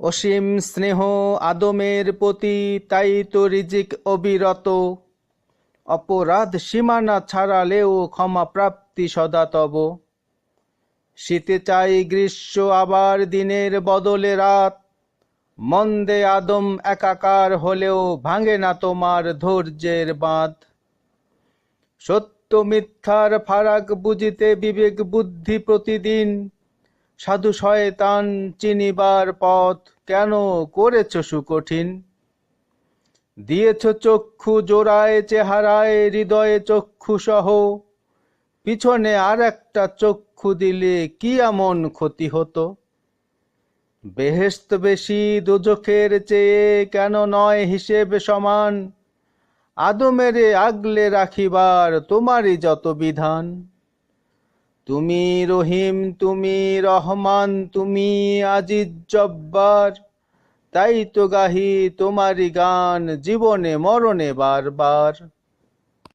অসীম স্নেহ আদমের প্রতি তাই তো রিজিক অবিরত। অপরাধ সীমানা ছাড়ালেও ক্ষমা প্রাপ্তি সদা তব। শীতে চাই গ্রীষ্ম, আবার দিনের বদলে রাত। মন্দে আদম একাকার হলেও ভাঙে না তোমার ধৈর্যের বাঁধ। সত্য মিথ্যার ফারাক বুঝিতে বিবেক বুদ্ধি প্রতিদিন। সাধু শয়তান চিনিবার পথ কেন করেছ সুকঠিন? দিয়েছ চক্ষু জোড়ায় চেহারায়, হৃদয়ে চক্ষু সহ। পিছনে আর একটা চক্ষু দিলে কি এমন ক্ষতি হতো? বেহেস্ত বেশি দুজখের চেয়ে কেন নয় হিসেব সমান? আদমেরে আগলে রাখিবার তোমারই যত বিধান। তুমি রহিম, তুমি রহমান, তুমি আজিজ জব্বার। তাই তো গাহি তোমারি গান, জীবনে মরণে বারবার।